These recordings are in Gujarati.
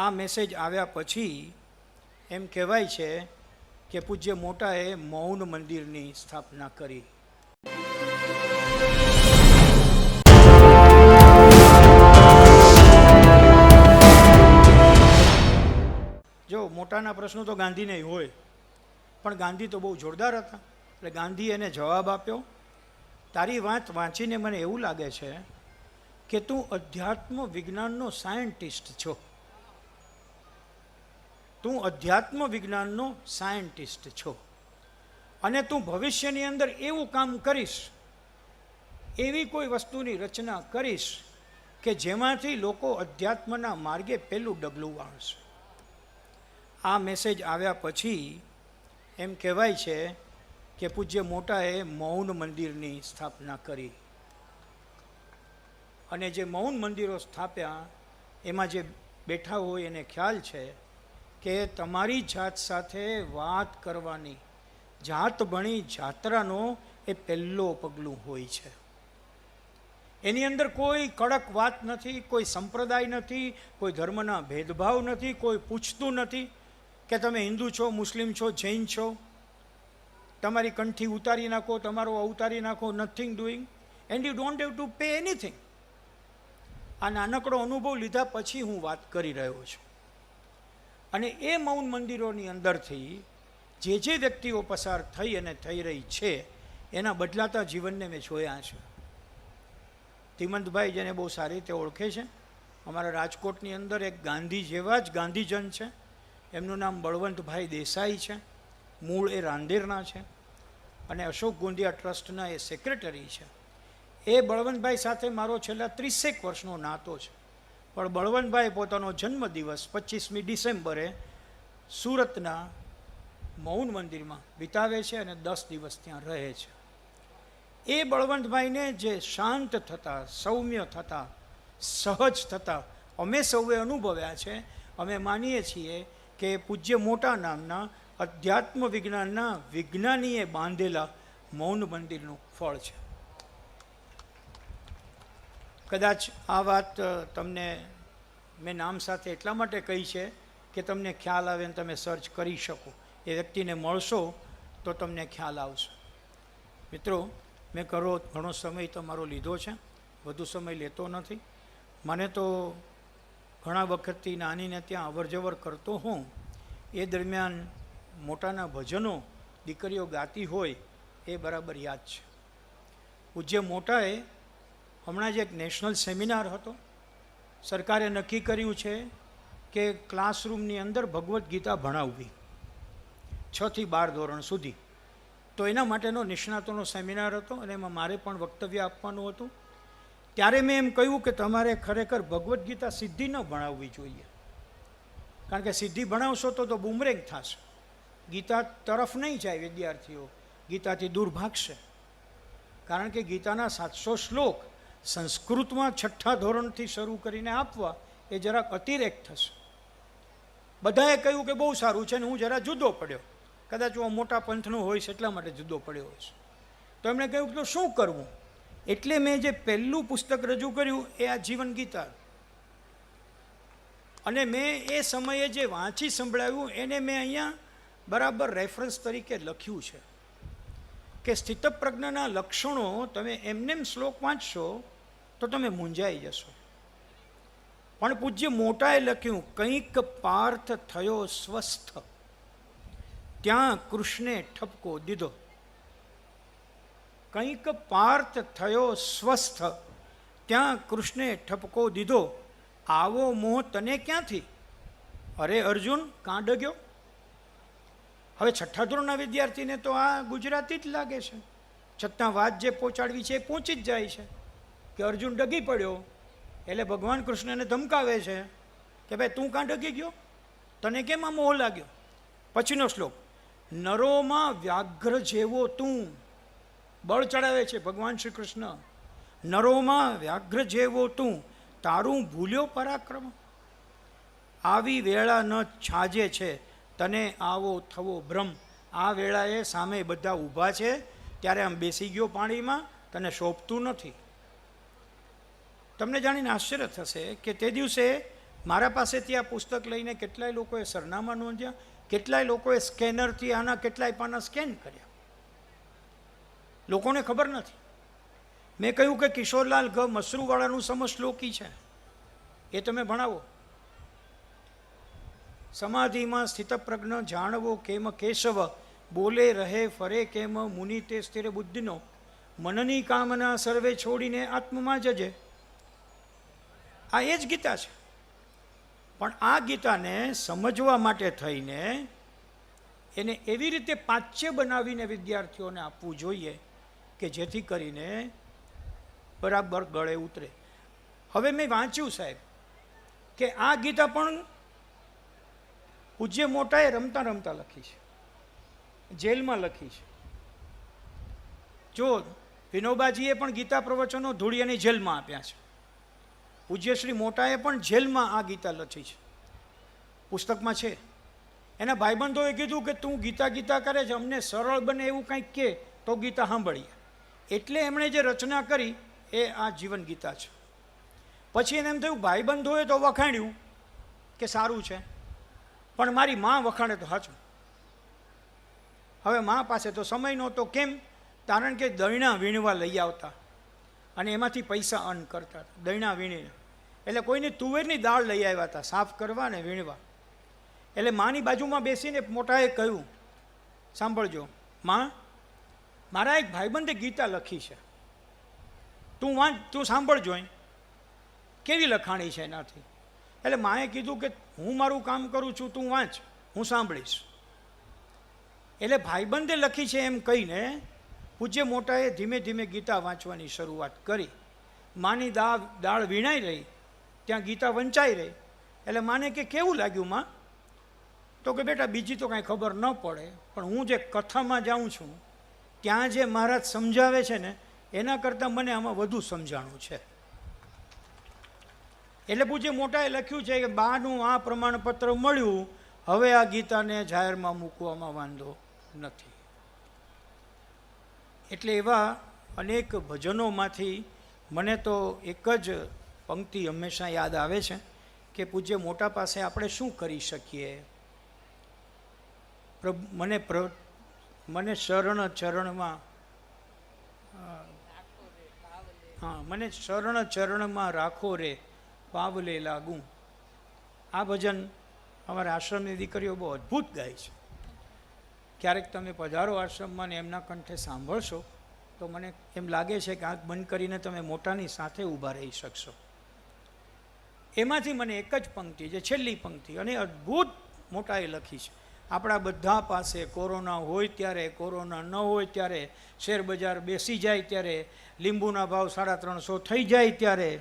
આ મેસેજ આવ્યા પછી એમ કહેવાય છે કે પૂજ્ય મોટાએ મૌન મંદિરની સ્થાપના કરી. જો મોટાના પ્રશ્નો તો ગાંધીને હોય, પણ ગાંધી તો બહુ જોરદાર હતા. એટલે ગાંધી એને જવાબ આપ્યો, તારી વાત વાંચીને મને એવું લાગે છે કે તું અધ્યાત્મ વિજ્ઞાનનો સાયન્ટિસ્ટ છો. તું અધ્યાત્મ વિજ્ઞાનનો સાયન્ટિસ્ટ છો. અને તું ભવિષ્યની અંદર એવું કામ કરીશ, એવી કોઈ વસ્તુની રચના કરીશ કે જેમાંથી લોકો અધ્યાત્મના માર્ગે પહેલું ડગલું વાળશે. આ મેસેજ આવ્યા પછી એમ કહેવાય છે કે પૂજ્ય મોટાએ મૌન મંદિરની સ્થાપના કરી. અને જે મૌન મંદિરો સ્થાપ્યા, એમાં જે બેઠા હોય એને ખ્યાલ છે કે તમારી જાત સાથે વાત કરવાની જાત ભણી જાત્રાનો એ પહેલો પગલું હોય છે. એની અંદર કોઈ કડક વાત નથી, કોઈ સંપ્રદાય નથી, કોઈ ધર્મના ભેદભાવ નથી, કોઈ પૂછતું નથી કે તમે હિન્દુ છો, મુસ્લિમ છો, જૈન છો. તમારી કંઠી ઉતારી નાખો, તમારો ઉતારી નાખો nothing doing and you don't have to pay anything આ નાનકડો અનુભવ લીધા પછી હું વાત કરી રહ્યો છું. અને એ મૌન મંદિરોની અંદરથી જે જે વ્યક્તિઓ પસાર થઈ અને થઈ રહી છે, એના બદલાતા જીવનને મેં જોયા છે. ધીમંતભાઈ જેને બહુ સારી રીતે ઓળખે છે, અમારા રાજકોટની અંદર એક ગાંધી જેવા જ ગાંધીજન છે. એમનું નામ બળવંતભાઈ દેસાઈ છે. મૂળ એ રાંદેરના છે. અને અશોક ગોંધિયા ટ્રસ્ટના એ સેક્રેટરી છે. એ બળવંતભાઈ સાથે મારો છેલ્લા ત્રીસેક વર્ષનો નાતો છે. પણ બળવંતભાઈ પોતાનો જન્મદિવસ પચીસમી ડિસેમ્બરે સુરતના મૌન મંદિરમાં વિતાવે છે અને દસ દિવસ ત્યાં રહે છે. એ બળવંતભાઈને જે શાંત થતા, સૌમ્ય થતા, સહજ થતા અમે સૌએ અનુભવ્યા છે. અમે માનીએ છીએ કે પૂજ્ય મોટા નામના અધ્યાત્મ વિજ્ઞાનના વિજ્ઞાનીએ બાંધેલા મૌન મંદિરનું ફળ છે. કદાચ આ વાત તમને મેં નામ સાથે એટલા માટે કહી છે કે તમને ખ્યાલ આવે ને તમે સર્ચ કરી શકો. એ વ્યક્તિને મળશો તો તમને ખ્યાલ આવશે. મિત્રો, મેં કરો ઘણો સમય તમારો લીધો છે, વધુ સમય લેતો નથી. મને તો ઘણા વખતથી નાનીને ત્યાં અવરજવર કરતો હોઉં. એ દરમિયાન મોટાના ભજનો દીકરીઓ ગાતી હોય એ બરાબર યાદ છે. પૂજ્ય મોટાએ હમણાં જ એક નેશનલ સેમિનાર હતો. સરકારે નક્કી કર્યું છે કે ક્લાસરૂમની અંદર ભગવદ્ ગીતા ભણાવવી. છથી બાર ધોરણ સુધી. તો એના માટેનો નિષ્ણાતોનો સેમિનાર હતો અને એમાં મારે પણ વક્તવ્ય આપવાનું હતું. ત્યારે મેં એમ કહ્યું કે તમારે ખરેખર ભગવદ્ ગીતા સિદ્ધિ ન ભણાવવી જોઈએ. કારણ કે સિદ્ધિ ભણાવશો તો તો બુમરેંગ થશે. ગીતા તરફ નહીં જાય વિદ્યાર્થીઓ. ગીતાથી દૂર ભાગશે. કારણ કે ગીતાના સાતસો શ્લોક સંસ્કૃતમાં છઠ્ઠા ધોરણથી શરૂ કરીને આપવા એ જરાક અતિરેક થશે. બધાએ કહ્યું કે બહુ સારું છે ને હું જરા જુદો પડ્યો. કદાચ હું મોટા પંથનો હોઈશ એટલા માટે જુદો પડ્યો હોઈશ. તો એમણે કહ્યું કે શું કરવું? એટલે મેં જે પહેલું પુસ્તક રજૂ કર્યું એ આ જીવન ગીતા. અને મેં એ સમયે જે વાંચી સંભળાવ્યું એને મેં અહીંયા બરાબર રેફરન્સ તરીકે લખ્યું છે. કે સ્થિતપ્રજ્ઞના લક્ષણો તમે એમનેમ શ્લોક વાંચશો, તો તમે મૂંઝાઈ જશો. પણ પૂજ્ય મોટાએ લખ્યું, કંઈક પાર્થ થયો સ્વસ્થ. ત્યાં કૃષ્ણે ઠપકો દીધો. કંઈક પાર્થ થયો સ્વસ્થ. ત્યાં કૃષ્ણે ઠપકો દીધો. આવો મોહ તને ક્યાંથી? અરે અર્જુન કાં ડગ્યો હવે છઠ્ઠા ધોરણના વિદ્યાર્થીને તો આ ગુજરાતી જ લાગે છે. છતાં વાત જે પહોંચાડવી છે એ પહોંચી જ જાય છે કે અર્જુન ડગી પડ્યો એટલે ભગવાન કૃષ્ણને ધમકાવે છે કે ભાઈ તું કાં ડગી ગયો? તને કેમ આ મોહ લાગ્યો? પછીનો શ્લોક. નરોમાં વ્યાઘ્ર જેવો તું. બળ ચડાવે છે ભગવાન શ્રી કૃષ્ણ નરોમાં વ્યાઘ્ર જેવો તું. તારું ભૂલ્યો પરાક્રમ. આવી વેળા ન છાજે છે. તને આવો થવો ભ્રમ. આ વેળાએ સામે બધા ઊભા છે, ત્યારે આમ બેસી ગયો પાણીમાં, તને શોભતું નથી. તમને જાણીને આશ્ચર્ય થશે કે તે દિવસે મારા પાસેથી આ પુસ્તક લઈને કેટલાય લોકોએ સરનામા નોંધ્યા, કેટલાય લોકોએ સ્કેનરથી આના કેટલાય પાના સ્કેન કર્યા. લોકોને ખબર નથી. મેં કહ્યું કે કિશોરલાલ ગ મસરૂવાળાનું સમશ્લોકી છે. એ તમે ભણાવો. સમાધિમાં સ્થિતપ્રજ્ઞ જાણવો કેમ કેશવ? બોલે, રહે, ફરે કેમ? મુનિ તે સ્થિર બુદ્ધિનો. મનની કામના સર્વે છોડીને આત્મમાં જજે. આ એ જ ગીતા છે. પણ આ ગીતાને સમજવા માટે થઈને એને એવી રીતે પાચ્ય બનાવીને વિદ્યાર્થીઓને આપવું જોઈએ કે જેથી કરીને બરાબર ગળે ઉતરે. હવે મેં વાંચ્યું સાહેબ કે આ ગીતા પણ પૂજ્ય મોટાએ રમતા રમતા લખી છે. જેલમાં લખી છે. જો વિનોબાજીએ પણ ગીતા પ્રવચનો ધૂળિયાની જેલમાં આપ્યા છે. પૂજ્ય શ્રી મોટાએ પણ જેલમાં આ ગીતા લખી છે. પુસ્તકમાં છે. એના ભાઈબંધોએ કીધું કે તું ગીતા ગીતા કરે છે, અમને સરળ બને એવું કંઈક કે, તો ગીતા સાંભળીએ. એટલે એમણે જે રચના કરી, એ આ જીવન ગીતા છે. પછી એને એમ થયું, ભાઈબંધોએ તો વખાણ્યું કે સારું છે. પણ મારી માં વખાણે તો સાચું હવે મા પાસે તો સમય નહોતો, કેમ? કારણ કે દૈણા વીણવા લઈ આવતા અને એમાંથી પૈસા અર્ન કરતા દૈણા વીણીને. એટલે કોઈને તુવેરની દાળ લઈ આવ્યા હતા, સાફ કરવા ને વીણવા. એટલે માની બાજુમાં બેસીને મોટાએ કહ્યું, સાંભળજો, માં, મારા એક ભાઈબંધે ગીતા લખી છે. તું વાંચ, તું સાંભળજો કેવી લખાણી છે એનાથી? એટલે માએ કીધું કે હું મારું કામ કરું છું, તું વાંચ, હું સાંભળીશ. એટલે ભાઈબંધે લખી છે એમ કહીને પૂજ્ય મોટાએ ધીમે ધીમે ગીતા વાંચવાની શરૂઆત કરી. માની દાળ દાળ વીણાઈ રહી, ત્યાં ગીતા વંચાઈ રહી. એટલે માને કે કેવું લાગ્યું માં? તો કે બેટા બીજી તો કાંઈ ખબર ન પડે, પણ હું જે કથામાં જાઉં છું, ત્યાં જે મહારાજ સમજાવે છે ને, એના કરતાં મને આમાં વધુ સમજાણું છે. એટલે પૂજ્ય મોટાએ લખ્યું છે કે બાનું આ પ્રમાણપત્ર મળ્યું, હવે આ ગીતાને જાહેરમાં મૂકવામાં વાંધો નથી. એટલે એવા અનેક ભજનોમાંથી મને તો એક જ પંક્તિ હંમેશા યાદ આવે છે કે પૂજ્ય મોટા પાસે આપણે શું કરી શકીએ? મને પ્ર, મને શરણ ચરણમાં હા, મને શરણ ચરણમાં રાખો રે. પાવલે લાગું. આ ભજન અમારા આશ્રમની દીકરીઓ બહુ અદ્ભુત ગાય છે. ક્યારેક તમે પધારો આશ્રમમાં ને એમના કંઠે સાંભળશો, તો મને એમ લાગે છે કે આંખ બંધ કરીને તમે મોટાની સાથે ઊભા રહી શકશો. એમાંથી મને એક જ પંક્તિ જે છેલ્લી પંક્તિ, અને અદ્ભુત મોટાએ લખી છે. આપણા બધા પાસે કોરોના હોય ત્યારે, કોરોના ન હોય ત્યારે શેર બજાર બેસી જાય ત્યારે, લીંબુના ભાવ સાડા ત્રણસો થઈ જાય ત્યારે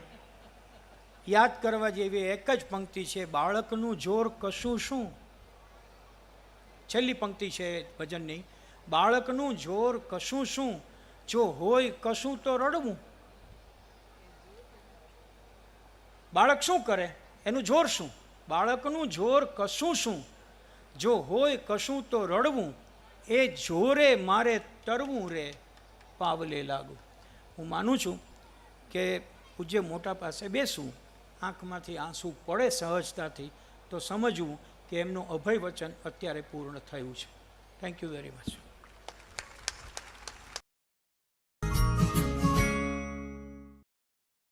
યાદ કરવા જેવી એક જ પંક્તિ છે, બાળકનું જોર કશું શું? છેલ્લી પંક્તિ છે ભજનની. બાળકનું જોર કશું શું? જો હોય કશું તો રડવું. બાળક શું કરે? એનું જોર શું? બાળકનું જોર કશું શું? જો હોય કશું તો રડવું. એ જોરે મારે તરવું રે, પાવલે લાગુ. હું માનું છું કે પૂજ્ય મોટા પાસે બેસવું. આંખમાંથી આંસુ પડે સહજતાથી, તો સમજવું કે એમનું અભય વચન અત્યારે પૂર્ણ થયું છે. Thank you very much